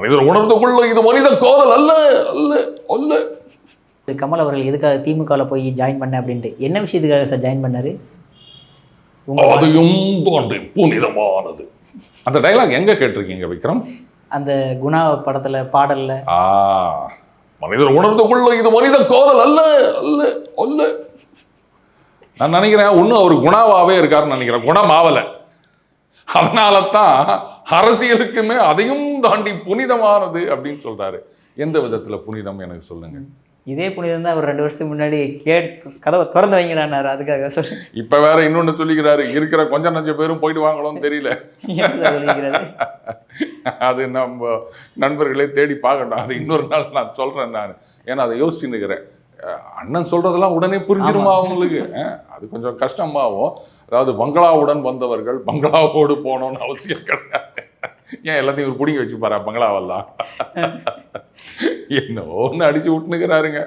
மனிதர் உணர்ந்து கொள்ள இது மனித காதல் அல்ல அல்ல அல்ல. கமல் அவர்கள் எதுக்காக திமுகவில் போய் ஜாயின் பண்ண அப்படின்ட்டு? என்ன விஷயத்துக்காக சார் ஜாயின் பண்ணாரு? அதையும் தாண்டி புனிதமானது. அந்த டைலாக் எங்க கேட்டிருக்கீங்க விக்ரம்? அந்த குணா படத்துல பாடல்ல. ஆ மனிதர் உணர்ந்து கொள்ள இது மனித காதல் அல்ல அல்ல அல்ல. நான் நினைக்கிறேன் இன்னும் அவர் குணாவாவே இருக்காருன்னு நினைக்கிறேன். குணமாவல. அதனால தான் அரசியலுக்குமே அதையும் தாண்டி புனிதமானது அப்படின்னு சொல்றாரு. எந்த விதத்துல புனிதம் எனக்கு சொல்லுங்க. இதே புனிதம் தான் அவர் ரெண்டு வருஷத்துக்கு முன்னாடி கேட் கதவை திறந்து வைங்கடான்னாரு அதுக்காக சொல்றேன். இப்ப வேற இன்னொன்னு சொல்லிக்கிறாரு. இருக்கிற கொஞ்சம் நஞ்ச பேரும் போயிட்டு வாங்களோன்னு தெரியல? அது நம்ம நண்பர்களே தேடி பார்க்கணும். அது இன்னொரு நாள் நான் சொல்றேன் நான். ஏன்னா அதை யோசிச்சுன்னு இருக்கிறேன் அஹ் அண்ணன் சொல்றதெல்லாம் உடனே புரிஞ்சிருமா அவங்களுக்கு? அது கொஞ்சம் கஷ்டமாகும் அதாவது பங்களாவுடன் வந்தவர்கள் பங்களாவோடு போகணும்னு அவசியம் கிடையாது. ஏன் எல்லாத்தையும் ஒரு பிடிங்கி வச்சு பாரு பங்களாவெல்லாம் என்ன ஒன்று அடிச்சு விட்டுனுக்கிறாருங்க